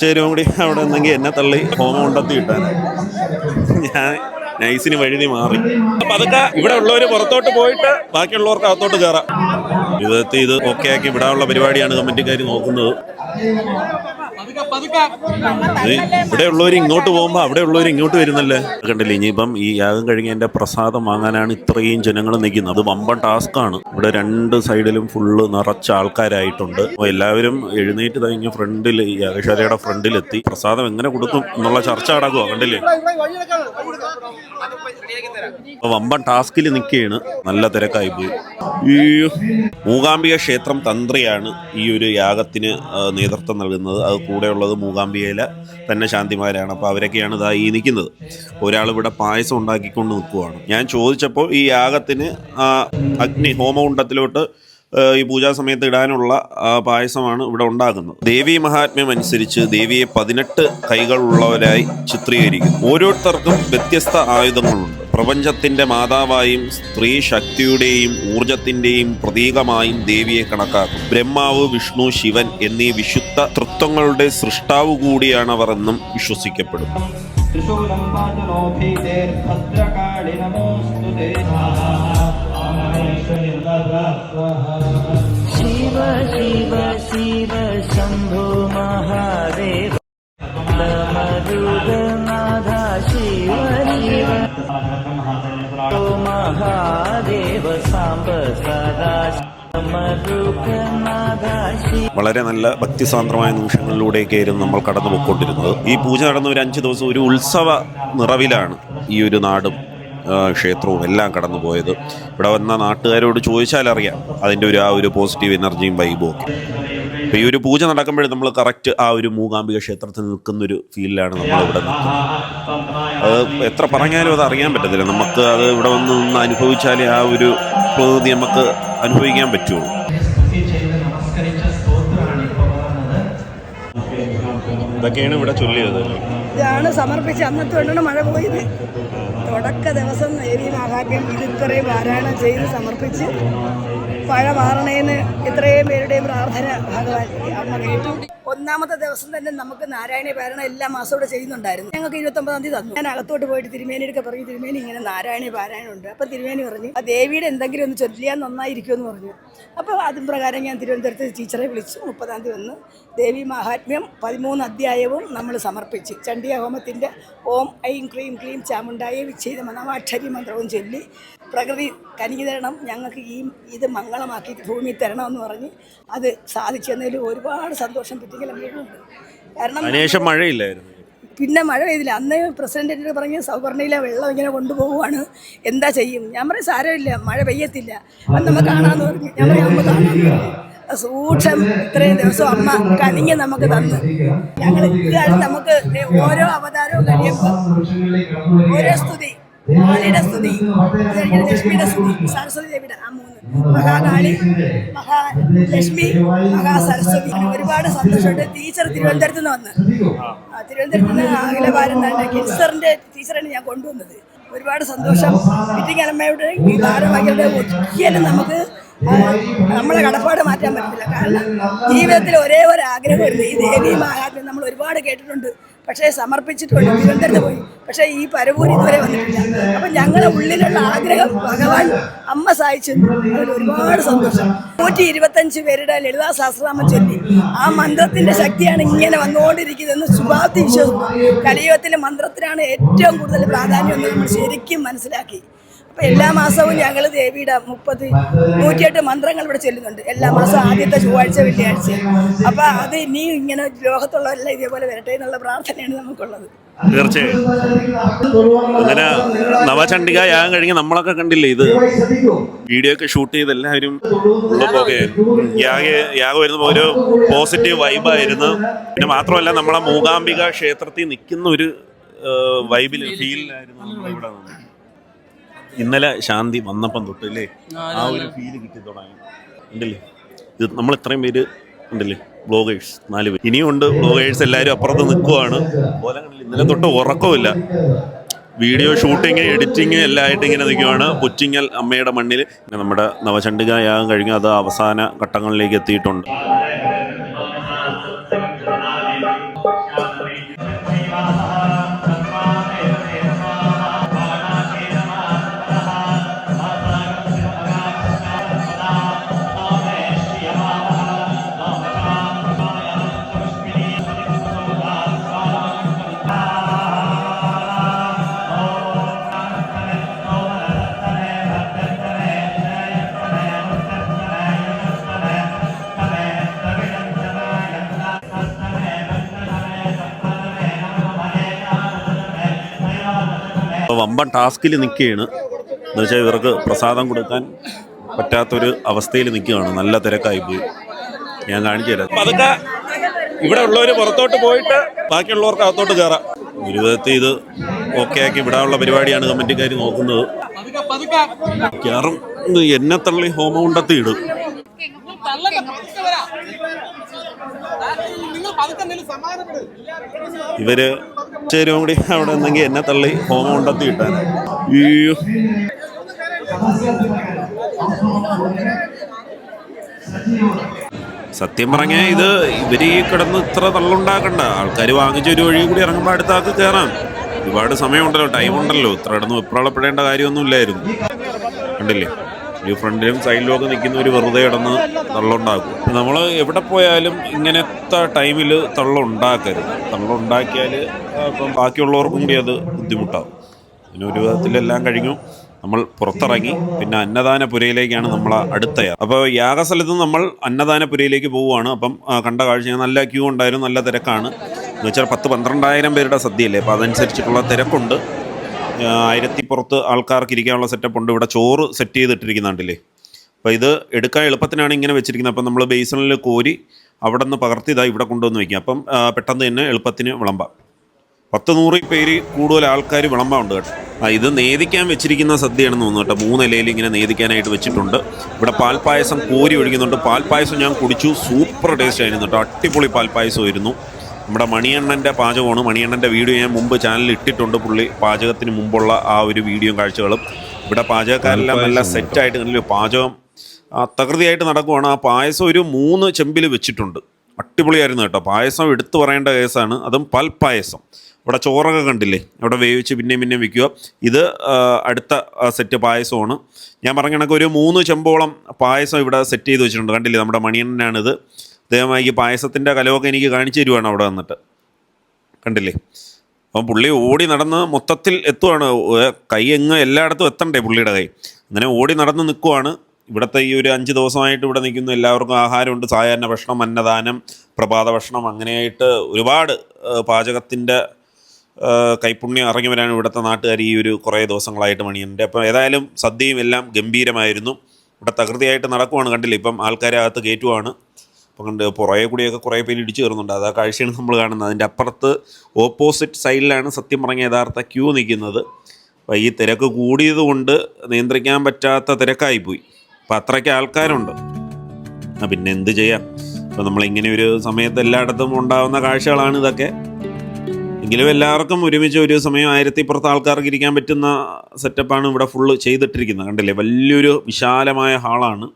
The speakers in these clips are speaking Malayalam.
ചേരും കൂടി അവിടെ നിന്നെങ്കിൽ എന്നെ തള്ളി ഹോമം ഉണ്ടെത്തി കിട്ടാൻ ഞാൻ നൈസിന് വഴുതി മാറി. അപ്പൊ അതൊക്കെ ഇവിടെ ഉള്ളവർ പുറത്തോട്ട് പോയിട്ട് ബാക്കിയുള്ളവർക്ക് അകത്തോട്ട് കയറാം വിധത്തിൽ ഇത് ഓക്കെ ആക്കി വിടാനുള്ള പരിപാടിയാണ് കമ്മിറ്റിക്കാർ നോക്കുന്നത്. ഇത് ഇവിടെ ഉള്ളവർ ഇങ്ങോട്ട് പോകുമ്പോൾ അവിടെ ഉള്ളവർ ഇങ്ങോട്ട് വരുന്നല്ലേ? കണ്ടില്ലേ ഇനിയിപ്പം ഈ യാഗം കഴിഞ്ഞ് എന്റെ പ്രസാദം വാങ്ങാനാണ് ഇത്രയും ജനങ്ങൾ നിൽക്കുന്നത്. അത് വമ്പൻ ടാസ്ക്കാണ് ഇവിടെ രണ്ട് സൈഡിലും ഫുള്ള് നിറച്ച ആൾക്കാരായിട്ടുണ്ട്. അപ്പോൾ എല്ലാവരും എഴുന്നേറ്റ് കഴിഞ്ഞ ഫ്രണ്ടിൽ ഈ യാഗശാലയുടെ ഫ്രണ്ടിലെത്തി. പ്രസാദം എങ്ങനെ കൊടുക്കും എന്നുള്ള ചർച്ച നടക്കുക കണ്ടില്ലേ? അപ്പൊ വമ്പൻ ടാസ്കിൽ നിൽക്കുകയാണ്. നല്ല തിരക്കായി പോയി. മൂകാംബിക ക്ഷേത്രം തന്ത്രിയാണ് ഈ ഒരു യാഗത്തിന് നേതൃത്വം നൽകുന്നത്. അത് കൂടെയുള്ളത് മൂകാംബികയിലെ തന്നെ ശാന്തിമാരാണ്. അപ്പോൾ അവരൊക്കെയാണ് ഇതാ ഈ നിൽക്കുന്നത്. ഒരാൾ ഇവിടെ പായസം ഉണ്ടാക്കിക്കൊണ്ട് നിൽക്കുവാണ്. ഞാൻ ചോദിച്ചപ്പോൾ ഈ യാഗത്തിന് അഗ്നി ഹോമകുണ്ടത്തിലോട്ട് ഈ പൂജാ സമയത്ത് ഇടാനുള്ള പായസമാണ് ഇവിടെ ഉണ്ടാക്കുന്നത്. ദേവീ മഹാത്മ്യം അനുസരിച്ച് ദേവിയെ പതിനെട്ട് കൈകളുള്ളവരായി ചിത്രീകരിക്കും ഓരോരുത്തർക്കും വ്യത്യസ്ത ആയുധങ്ങളുണ്ട്. പ്രപഞ്ചത്തിന്റെ മാതാവായും സ്ത്രീ ശക്തിയുടെയും ഊർജത്തിന്റെയും പ്രതീകമായും ദേവിയെ കണക്കാക്കും. ബ്രഹ്മാവ് വിഷ്ണു ശിവൻ എന്നീ വിശുദ്ധ തൃത്വങ്ങളുടെ സൃഷ്ടാവ് കൂടിയാണ് അവർ എന്നും വിശ്വസിക്കപ്പെടും ശിവ ശിവ ശിവ ശംഭോ മഹാദേവ. വളരെ നല്ല ഭക്തിസാന്ദ്രമായ നിമിഷങ്ങളിലൂടെയൊക്കെയായിരുന്നു നമ്മൾ കടന്നു പോയിക്കൊണ്ടിരുന്നത് ഈ പൂജ നടന്ന ഒരു അഞ്ച് ദിവസം ഒരു ഉത്സവ നിറവിലാണ് ഈ ഒരു നാടും ക്ഷേത്രവും എല്ലാം കടന്നു പോയത് ഇവിടെ വന്ന നാട്ടുകാരോട് ചോദിച്ചാൽ അറിയാം അതിന്റെ ഒരു ആ ഒരു പോസിറ്റീവ് എനർജിയും വൈബും ഒക്കെ. അപ്പോൾ ഈ ഒരു പൂജ നടക്കുമ്പോൾ നമ്മൾ കറക്റ്റ് ആ ഒരു മൂകാംബിക ക്ഷേത്രത്തിൽ നിൽക്കുന്ന ഒരു ഫീലിലാണ് നമ്മളിവിടെ നിൽക്കുന്നത്. അത് എത്ര പറഞ്ഞാലും അത് അറിയാൻ പറ്റത്തില്ല. നമുക്ക് അത് ഇവിടെ വന്ന് നിന്ന് അനുഭവിച്ചാലേ ആ ഒരു പ്രകൃതി നമുക്ക് അനുഭവിക്കാൻ പറ്റുള്ളൂ. ഇതൊക്കെയാണ് ഇവിടെ ചൊല്ലിയത്. ഇതാണ് സമർപ്പിച്ച് അന്നത്തെ കൊണ്ടാണ് മഴ പോയത്. തുടക്ക ദിവസം ദേവി മഹാത്മ്യം ഇത് ഇത്രയും പാരായണം ചെയ്ത് സമർപ്പിച്ച് മഴ മാറണേന്ന് ഇത്രയും പേരുടെയും പ്രാർത്ഥന ഭഗവാൻ അമ്മ കേട്ടു. ഒന്നാമത്തെ ദിവസം തന്നെ നമുക്ക് നാരായണ പാരായണം എല്ലാ മാസവും ഇവിടെ ചെയ്യുന്നുണ്ടായിരുന്നു. ഞങ്ങൾക്ക് ഇരുപത്തൊമ്പതാം തീയതി തന്നു. ഞാൻ അകത്തോട്ട് പോയിട്ട് തിരുമേനി എടുക്കാൻ പറഞ്ഞു തിരുമേനി ഇങ്ങനെ നാരായണ പാരായണം ഉണ്ട്. അപ്പം തിരുമേനി പറഞ്ഞു ആ ദേവിയുടെ എന്തെങ്കിലും ഒന്ന് ചൊല്ലിയാൽ നന്നായിരിക്കുമെന്ന് പറഞ്ഞു. അപ്പോൾ അതും പ്രകാരം ഞാൻ തിരുവനന്തപുരത്ത് ടീച്ചറെ വിളിച്ചു. മുപ്പതാം തീയതി വന്ന് ദേവി മഹാത്മ്യം പതിമൂന്ന് അധ്യായവും നമ്മൾ സമർപ്പിച്ച്. ചണ്ഡിയ ഹോമത്തിന്റെ ഓം ഐം ക്രീം ക്ലീം ചാമുണ്ടായ വിച്ഛേദ മനവാക്ഷരി മന്ത്രവും ചൊല്ലി പ്രകൃതി കനിക്ക് തരണം ഞങ്ങൾക്ക് ഈ ഇത് മംഗളമാക്കി ഭൂമി തരണമെന്ന് പറഞ്ഞ് അത് സാധിച്ചതിൽ ഒരുപാട് സന്തോഷം കാരണം അതിനുശേഷം മഴയില്ലായിരുന്നു. പിന്നെ മഴ പെയ്തില്ല. അന്ന് പ്രസിഡന്റ് എന്നോട് പറഞ്ഞ് സൗവർണയിലെ വെള്ളം ഇങ്ങനെ കൊണ്ടുപോകുവാണ് എന്താ ചെയ്യും? ഞാൻ പറയും സാരമില്ല മഴ പെയ്യത്തില്ല. അത് നമുക്ക് കാണാമെന്ന് പറഞ്ഞു ഞാൻ പറയും നമുക്ക് കാണാമെന്ന് സൂക്ഷം ഇത്രയും ദിവസം അമ്മ കനിഞ്ഞ് നമുക്ക് തന്നു. ഞങ്ങൾ ഇതാണ് നമുക്ക് ഓരോ അവതാരവും കഴിയുമ്പോൾ ഓരോ സ്തുതി സ്തുതി. കഴിഞ്ഞ് ലക്ഷ്മിയുടെ സ്തുതി. സരസ്വതി ദേവിയുടെ ആ മൂന്ന് മഹാകാളി മഹാലക്ഷ്മി മഹാസരസ്വതി ഒരുപാട് സന്തോഷമുണ്ട്. ടീച്ചർ തിരുവനന്തപുരത്ത് നിന്ന് വന്ന്. തിരുവനന്തപുരത്ത് നിന്ന് അഖിലഭാരത കിൻസറിന്റെ ടീച്ചറാണ് ഞാൻ കൊണ്ടുവന്നത്. ഒരുപാട് സന്തോഷം. ഈ ഭാരവാഹികളുടെ ഒരിക്കലും നമുക്ക് നമ്മളെ കടപ്പാട് മാറ്റാൻ പറ്റില്ല കാരണം ജീവിതത്തിൽ ഒരേ ഒരു ആഗ്രഹമായിരുന്നു ഈ ദേവി മഹാത്മ്യം നമ്മൾ ഒരുപാട് കേട്ടിട്ടുണ്ട്. പക്ഷേ സമർപ്പിച്ചിട്ടുണ്ട് തിരുവനന്തപുരത്ത് പോയി. പക്ഷേ ഈ പരവൂരി ഇതുവരെ വന്നിട്ടില്ല. അപ്പം ഞങ്ങളുടെ ഉള്ളിലുള്ള ആഗ്രഹം ഭഗവാൻ അമ്മ സഹായിച്ചു. ഒരുപാട് സന്തോഷം. നൂറ്റി ഇരുപത്തഞ്ച് പേരുടെ ലളിതാ സഹസ്രനാമം ചൊല്ലി. ആ മന്ത്രത്തിന്റെ ശക്തിയാണ് ഇങ്ങനെ വന്നുകൊണ്ടിരിക്കുന്നതെന്ന് ശുഭാപ്തി വിശ്വസിക്കുന്നു. കലിയുഗത്തിലെ മന്ത്രത്തിനാണ് ഏറ്റവും കൂടുതൽ പ്രാധാന്യം എന്ന് നമ്മൾ ശരിക്കും മനസ്സിലാക്കി. അപ്പൊ എല്ലാ മാസവും ഞങ്ങൾ ദേവിയുടെ മുപ്പത് നൂറ്റിയെട്ട് മന്ത്രങ്ങൾ ഇവിടെ ചെല്ലുന്നുണ്ട്. എല്ലാ മാസവും ആദ്യത്തെ ചൊവ്വാഴ്ച വെള്ളിയാഴ്ച. അപ്പൊ അത് ഇനിയും ഇങ്ങനെ ലോകത്തുള്ളവരെല്ലാം ഇതേപോലെ വരട്ടെ എന്നുള്ള പ്രാർത്ഥനയാണ് നമുക്കുള്ളത്. തീർച്ചയായും. അങ്ങനെ നവചണ്ഡിക യാഗം കഴിഞ്ഞ് നമ്മളൊക്കെ കണ്ടില്ലേ ഇത്? വീഡിയോ ഒക്കെ ഷൂട്ട് ചെയ്ത് എല്ലാവരും യാഗ യാഗം വരുന്ന ഒരു പോസിറ്റീവ് വൈബായിരുന്നു. പിന്നെ മാത്രമല്ല നമ്മളെ മൂകാംബിക ക്ഷേത്രത്തിൽ നിൽക്കുന്ന ഒരു വൈബിൽ ഫീലിലായിരുന്നു ഇവിടെ. ഇന്നലെ ശാന്തി വന്നപ്പം തൊട്ട് അല്ലേ ആ ഒരു ഫീൽ കിട്ടി തുടങ്ങി. ഉണ്ടല്ലേ? ഇത് നമ്മൾ ഇത്രയും പേര് ഉണ്ടല്ലേ? ബ്ലോഗേഴ്സ് നാല് പേര്. ഇനിയും ഉണ്ട് ബ്ലോഗേഴ്സ് എല്ലാവരും അപ്പുറത്ത് നിൽക്കുവാണ്. പോലെ ഇന്നലെ തൊട്ട് ഉറക്കമില്ല വീഡിയോ ഷൂട്ടിങ് എഡിറ്റിങ് എല്ലാം ആയിട്ട് ഇങ്ങനെ നിൽക്കുവാണ്. കൊച്ചിങ്ങൽ അമ്മയുടെ മണ്ണിൽ. നമ്മുടെ നവചണ്ഡിക യാഗം കഴിഞ്ഞ് അത് അവസാന ഘട്ടങ്ങളിലേക്ക് എത്തിയിട്ടുണ്ട്. വമ്പൻ ടാസ്കിൽ നിൽക്കുകയാണ്. എന്ന് വെച്ചാൽ ഇവർക്ക് പ്രസാദം കൊടുക്കാൻ പറ്റാത്തൊരു അവസ്ഥയിൽ നിൽക്കുകയാണ്. നല്ല തിരക്കായി പോയി. ഞാൻ കാണിച്ചു തരാം. അപ്പം അതൊക്കെ ഇവിടെ ഉള്ളവർ പുറത്തോട്ട് പോയിട്ട് ബാക്കിയുള്ളവർക്ക് അകത്തോട്ട് കയറാം. ഒരു വിധത്തിൽ ഇത് ഓക്കെ ആക്കി വിടാനുള്ള പരിപാടിയാണ് കമ്മിറ്റിക്കാർ നോക്കുന്നത്. കയറും എന്നെ തള്ളി ഹോമകുണ്ടത്തി ഇടും. ഇവർ ചേരും കൂടി അവിടെ നിന്നെങ്കിൽ എന്നെ തള്ളി ഹോമകുണ്ടത്തി ഇട്ടാൻ. അയ്യോ. സത്യം പറഞ്ഞാൽ ഇത് ഇവർ ഈ കിടന്ന് ഇത്ര തള്ളുണ്ടാക്കണ്ട. ആൾക്കാർ വാങ്ങിച്ച ഒരു വഴി കൂടി ഇറങ്ങുമ്പോൾ അടുത്താക്ക് കയറാം ഒരുപാട് സമയമുണ്ടല്ലോ ടൈം ഉണ്ടല്ലോ. ഇത്ര കിടന്ന് വിപ്രാളപ്പെടേണ്ട കാര്യമൊന്നും ഇല്ലായിരുന്നു. കണ്ടില്ലേ? ഈ ഫ്രണ്ടിലും സൈഡിലും ഒക്കെ നിൽക്കുന്നവർ വെറുതെ കിടന്ന് തള്ളുണ്ടാക്കും. നമ്മൾ എവിടെ പോയാലും ഇങ്ങനത്തെ ടൈമിൽ തള്ളുണ്ടാക്കരുത്. തള്ളുണ്ടാക്കിയാൽ ഇപ്പം ബാക്കിയുള്ളവർക്കും കൂടി അത് ബുദ്ധിമുട്ടാകും പിന്നെ ഒരു വിധത്തിലെല്ലാം കഴിഞ്ഞു. നമ്മൾ പുറത്തിറങ്ങി. പിന്നെ അന്നദാനപുരയിലേക്കാണ് നമ്മൾ അടുത്ത അപ്പോൾ യാഗസ്ഥലത്ത് നമ്മൾ നമ്മൾ അന്നദാനപുരയിലേക്ക് പോവുകയാണ്. അപ്പം കണ്ട കാഴ്ച നല്ല ക്യൂ ഉണ്ടായിരുന്നു. നല്ല തിരക്കാണ്. എന്ന് വെച്ചാൽ പത്ത് പന്ത്രണ്ടായിരം പേരുടെ സദ്യയല്ലേ? അപ്പോൾ അതനുസരിച്ചിട്ടുള്ള തിരക്കുണ്ട്. ആയിരത്തി പുറത്ത് ആൾക്കാർക്ക് ഇരിക്കാനുള്ള സെറ്റപ്പ് ഉണ്ട്. ഇവിടെ ചോറ് സെറ്റ് ചെയ്തിട്ടിരിക്കുന്നുണ്ടല്ലേ അപ്പോൾ ഇത് എടുക്കാൻ എളുപ്പത്തിനാണ് ഇങ്ങനെ വെച്ചിരിക്കുന്നത്. അപ്പം നമ്മൾ ബേസണിൽ കോരി അവിടെ നിന്ന് പകർത്തിയതാ ഇവിടെ കൊണ്ടുവന്ന് വയ്ക്കുക അപ്പം പെട്ടെന്ന് തന്നെ എളുപ്പത്തിന് വിളമ്പാം. പത്ത് നൂറ് പേര് കൂടുതൽ ആൾക്കാർ വിളമ്പാറുണ്ട് കേട്ടോ. ആ ഇത് നേദിക്കാൻ വെച്ചിരിക്കുന്ന സദ്യയാണെന്ന് തോന്നുന്നു കേട്ടോ. മൂന്നിലയിൽ ഇങ്ങനെ നേദിക്കാനായിട്ട് വെച്ചിട്ടുണ്ട്. ഇവിടെ പാൽപ്പായസം കോരി ഒഴിക്കുന്നുണ്ട്. പാൽപ്പായസം ഞാൻ കുടിച്ചു. സൂപ്പർ ടേസ്റ്റ് ആയിരുന്നു കേട്ടോ. അടിപൊളി പാൽപ്പായസമായിരുന്നു നമ്മുടെ മണിയണ്ണന്റെ പാചകമാണ്. മണിയണ്ണന്റെ വീഡിയോ ഞാൻ മുമ്പ് ചാനലിൽ ഇട്ടിട്ടുണ്ട് പുള്ളി. പാചകത്തിന് മുമ്പുള്ള ആ ഒരു വീഡിയോയും കാഴ്ചകളും. ഇവിടെ പാചകക്കാരെല്ലാം നല്ല സെറ്റായിട്ട് നല്ല പാചകം തകൃതിയായിട്ട് നടക്കുവാണ്. ആ പായസം ഒരു മൂന്ന് ചെമ്പിൽ വെച്ചിട്ടുണ്ട്. അടിപൊളിയായിരുന്നു കേട്ടോ. പായസം എടുത്തു പറയേണ്ട കേസാണ്. അതും പൽപ്പായസം ഇവിടെ ചോറൊക്കെ കണ്ടില്ലേ? അവിടെ വേവിച്ച് പിന്നെയും പിന്നെയും വിൽക്കുക ഇത് അടുത്ത സെറ്റ് പായസമാണ്. ഞാൻ പറഞ്ഞ കണക്ക് ഒരു മൂന്ന് ചെമ്പോളം പായസം ഇവിടെ സെറ്റ് ചെയ്ത് വെച്ചിട്ടുണ്ട്. കണ്ടില്ലേ? നമ്മുടെ മണിയണ്ണനാണിത്. ഈ പായസത്തിന്റെ കലമൊക്കെ എനിക്ക് കാണിച്ചു തരുവാണ് അവിടെ വന്നിട്ട്. കണ്ടില്ലേ? അപ്പം പുള്ളി ഓടി നടന്ന് മൊത്തത്തിൽ എത്തുവാണ്. കൈ എങ്ങ് എല്ലായിടത്തും എത്തണ്ടേ പുള്ളിയുടെ കൈ? അങ്ങനെ ഓടി നടന്ന് നിൽക്കുവാണ് ഇവിടുത്തെ ഈ ഒരു അഞ്ച് ദിവസമായിട്ട് ഇവിടെ നിൽക്കുന്ന. എല്ലാവർക്കും ആഹാരമുണ്ട്. സായാഹ്ന ഭക്ഷണം അന്നദാനം പ്രഭാത ഭക്ഷണം അങ്ങനെയായിട്ട് ഒരുപാട് പാചകത്തിന്റെ കൈപ്പുണ്യം ഇറങ്ങി വരാൻ ഇവിടുത്തെ നാട്ടുകാർ ഈ ഒരു കുറേ ദിവസങ്ങളായിട്ട് മണിയുണ്ട് അപ്പോൾ ഏതായാലും സദ്യയും എല്ലാം ഗംഭീരമായിരുന്നു. ഇവിടെ തകൃതിയായിട്ട് നടക്കുവാണ്. കണ്ടില്ലേ? ഇപ്പം ആൾക്കാരെ അകത്ത് കയറ്റുവാണ്. അപ്പം കണ്ട് പുറകെ കൂടിയൊക്കെ കുറേ പേര് ഇടിച്ചു കയറുന്നുണ്ട്. അത് ആ കാഴ്ചയാണ് നമ്മൾ കാണുന്നത്. അതിന്റെ അപ്പുറത്ത് ഓപ്പോസിറ്റ് സൈഡിലാണ് സത്യം പറഞ്ഞ യഥാർത്ഥ ക്യൂ നിൽക്കുന്നത്. അപ്പോൾ ഈ തിരക്ക് കൂടിയത് കൊണ്ട് നിയന്ത്രിക്കാൻ പറ്റാത്ത തിരക്കായിപ്പോയി. അപ്പം അത്രയ്ക്ക് ആൾക്കാരുണ്ട്. പിന്നെ എന്ത് ചെയ്യാം? ഇപ്പം നമ്മളിങ്ങനെ ഒരു സമയത്ത് എല്ലായിടത്തും ഉണ്ടാകുന്ന കാഴ്ചകളാണ് ഇതൊക്കെ. എങ്കിലും എല്ലാവർക്കും ഒരുമിച്ച് ഒരു സമയം ആയിരത്തി പുറത്ത് ആൾക്കാർക്ക് ഇരിക്കാൻ പറ്റുന്ന സെറ്റപ്പാണ് ഇവിടെ ഫുള്ള് ചെയ്തിട്ടിരിക്കുന്നത്. കണ്ടില്ലേ? വലിയൊരു വിശാലമായ ഹാളാണ്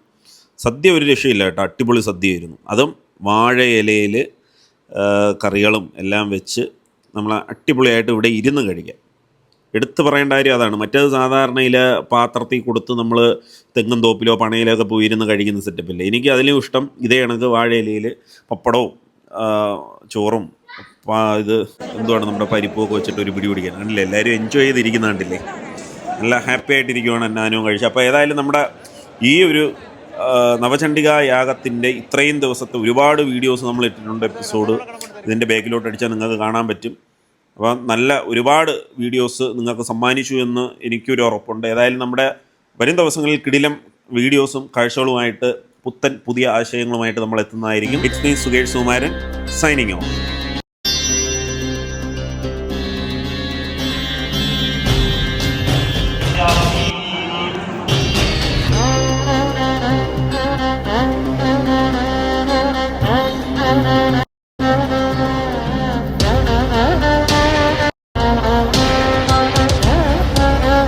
സദ്യ ഒരു രക്ഷയില്ല കേട്ടോ. അടിപൊളി സദ്യയായിരുന്നു. അതും വാഴ ഇലയിൽ കറികളും എല്ലാം വെച്ച് നമ്മൾ അടിപൊളിയായിട്ട് ഇവിടെ ഇരുന്ന് കഴിക്കാം. എടുത്തു പറയേണ്ട കാര്യം അതാണ്. മറ്റേത് സാധാരണ ഇല പാത്രത്തിൽ കൊടുത്ത് നമ്മൾ തെങ്ങും തോപ്പിലോ പണയിലോ ഒക്കെ പോയി ഇരുന്ന് കഴിക്കുന്ന സെറ്റപ്പില്ലേ എനിക്ക് അതിലും ഇഷ്ടം ഇതേ കണക്ക് വാഴയിലയിൽ പപ്പടവും ചോറും ഇത് എന്തുവാണ് നമ്മുടെ പരിപ്പൊക്കെ വെച്ചിട്ട് ഒരു പിടി പിടിക്കാൻ കണ്ടില്ലേ? എല്ലാവരും എൻജോയ് ചെയ്തിരിക്കുന്ന കണ്ടില്ലേ? നല്ല ഹാപ്പി ആയിട്ടിരിക്കുവാണ് എന്നാനും കഴിച്ചു അപ്പോൾ ഏതായാലും നമ്മുടെ ഈ ഒരു നവചണ്ഡിക യാഗത്തിന്റെ ഇത്രയും ദിവസത്തെ ഒരുപാട് വീഡിയോസ് നമ്മൾ ഇട്ടിട്ടുണ്ട് എപ്പിസോഡ്. ഇതിന്റെ ബാക്കിലോട്ട് അടിച്ചാൽ നിങ്ങൾക്ക് കാണാൻ പറ്റും. അപ്പം നല്ല ഒരുപാട് വീഡിയോസ് നിങ്ങൾക്ക് സമ്മാനിച്ചു എന്ന് എനിക്കൊരു ഉറപ്പുണ്ട്. ഏതായാലും നമ്മുടെ വരും ദിവസങ്ങളിൽ കിടിലം വീഡിയോസും കാഴ്ചകളുമായിട്ട് പുത്തൻ പുതിയ ആശയങ്ങളുമായിട്ട് നമ്മൾ എത്തുന്നതായിരിക്കും. It's me Sukesh Sumaran signing off